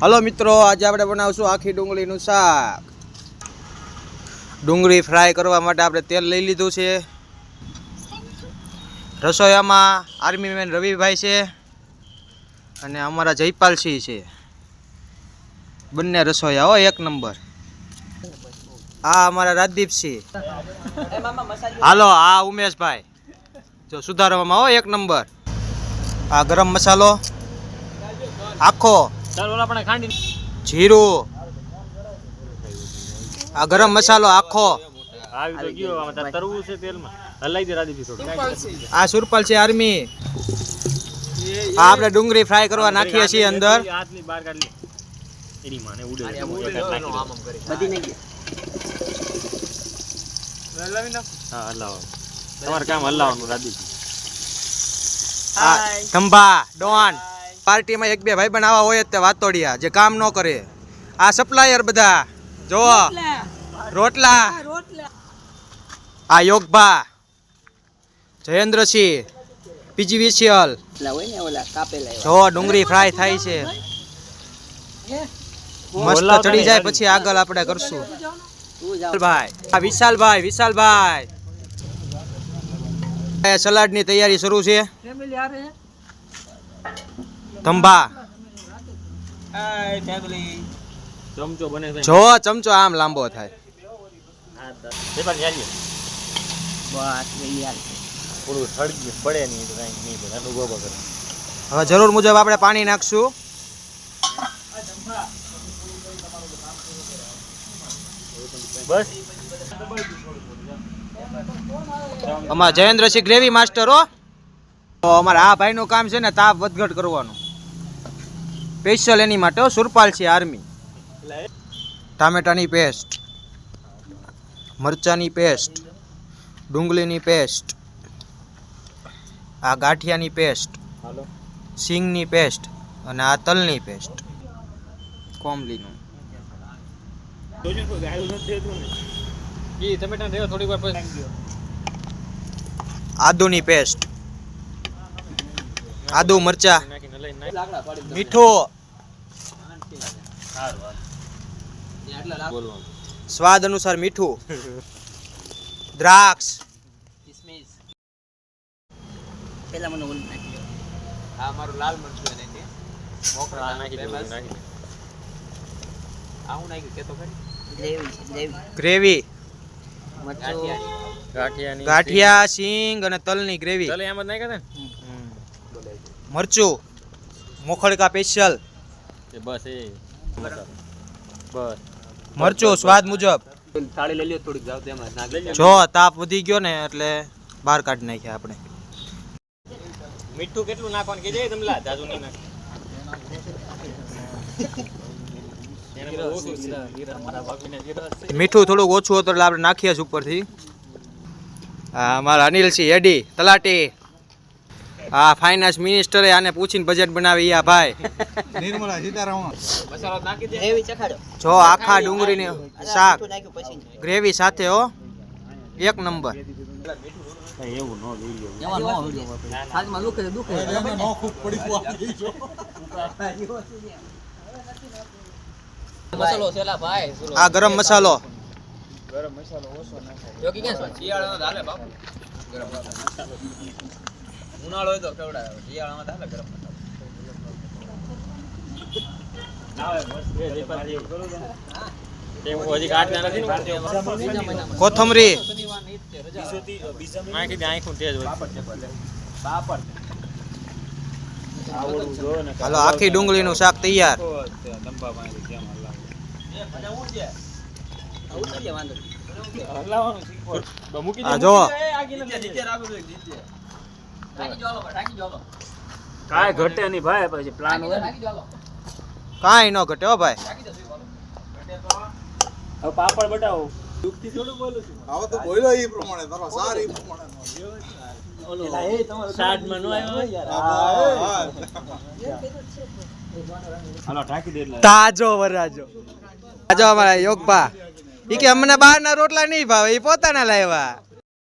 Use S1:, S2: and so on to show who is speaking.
S1: Hello મિત્રો, આજે આપણે બનાવશું આખી ડુંગળીનું શાક. ડુંગળી ફ્રાય કરવા માટે આપણે તેલ લઈ લીધું છે. રસોઈયામાં આર્મીમેન રવિભાઈ છે અને અમારા જયપાલસિંહ છે. બંને રસોઈયા હો, એક નંબર. આ અમારા રાજદીપસિંહ હાલો, આ ઉમેશભાઈ. જો સુધારવામાં હો, એક નંબર. આ ગરમ મસાલો. આખો.
S2: ચાલ ઓલા આપણે ખાંડી
S1: જીરું. આ ગરમ મસાલો આખો.
S2: આવી તો ગયો આમાં તરવું છે તેલમાં. હલાઈ દે રાદીપી થોડું
S1: આ સુરપાલ છે આર્મી. આ આપણે ડુંગળી ફ્રાય કરવા નાખીએ છીએ અંદર.
S2: હાથની બહાર કાઢી એની માને ઉડે હા. હલાવો તમારે કામ હલાવવાનું રાદીપી
S1: હા ધંભા ડોન. પાર્ટીમાં એક બે ભાઈ બન આવા હોય તે વાતોડિયા જે કામ ન કરે. આ સપ્લાયર બધા જો રોટલા. આ યોગભા જયેન્દ્રસિંહ પીજી વિશિયલ જો ડુંગળી ફ્રાય થાય છે. મસ્ત ચડી જાય પછી આગળ આપણે કરશું. વિશાલભાઈ આ વિશાલભાઈ વિશાલભાઈ. એ સલાડની તૈયારી શરૂ છે. ધંભા
S2: ચમચો બને
S1: જો ચમચો આમ લાંબો થાય. હવે જરૂર મુજબ આપણે પાણી નાખશું.
S2: બસ.
S1: અમારા જયેન્દ્રસિંહ ગ્રેવી માસ્ટર હો. તો અમારા આ ભાઈનું કામ છે ને તાપ વધઘટ કરવાનું. સ્પેશિયલ એની માટે સુરપાલ છે આર્મી. ટામેટાની પેસ્ટ મરચાની પેસ્ટ ડુંગળીની પેસ્ટ આ ગાંઠિયાની પેસ્ટ સિંગની પેસ્ટ અને આ તલની પેસ્ટ. કોમલીનું આદુની ટમેટા આદુ મરચા.
S2: નાખી
S1: મીઠું. સ્વાદ અનુસાર મીઠું. દ્રાક્ષ.
S2: આ
S1: ગ્રેવી ગાંઠિયા સિંગ અને તલની ગ્રેવી.
S2: ચાલે એમ જ નાખ્યા
S1: મરચું મોખડકા સ્પેશિયલ
S2: બસ એ. બસ.
S1: મરચું સ્વાદ મુજબ.
S2: થાળી લઈ લ્યો થોડીક જાવ તેમાં નાખી
S1: જો તાપ વધી ગયો ને એટલે બહાર કાઢી નાખ્યા આપણે.
S2: મીઠું કેટલું નાખવાનું કે જાય તમલા જાજુ નહીં નાખ.
S1: મીઠું થોડુંક ઓછું હતું એટલે આપણે નાખીએ છીએ ઉપરથી. હા અમારા અનિલસિંહ એડી તલાટી. હા ફાઇનાન્સ મિનિસ્ટરે આને પૂછીને બજેટ બનાવી. આ ભાઈ.
S2: મસાલો નાખી દે.
S1: જો આખા ડુંગળીની શાક. ગ્રેવી સાથે હો. એક નંબર.
S2: એવું ન લઈ
S3: મસાલો સેલા ભાઈ
S1: આ ગરમ મસાલો.
S3: જોકી ક્યાં છે? શિયાળાનો ધાલે બાપુ. ગરમ મસાલો ઉનાળો હોય તો કેવડાવે શિયાળામાં ધાલે ગરમ
S2: હજી કાઢના નથી
S1: કોથમરી.
S2: આંખું તેજ હોય.
S1: હાલો આખી ડુંગળીનું શાક તૈયાર.
S2: મૂકી
S1: આ જો
S2: કાંઈ ઘટે નહીં ભાઈ પછી પ્લાન હોય ને.
S1: કાંઈ ન ઘટે હો ભાઈ.
S2: હવે. પાપડ બટાવો. શાર્ટમાં નો આવ્યો હોય યાર. હાલો ઢાંકી દે એટલે.
S1: તાજો વરાજો તાજો અમારા યોગભા. એ કે અમને બહારના રોટલા નહીં ભાવે એ પોતાના લાવ્યા.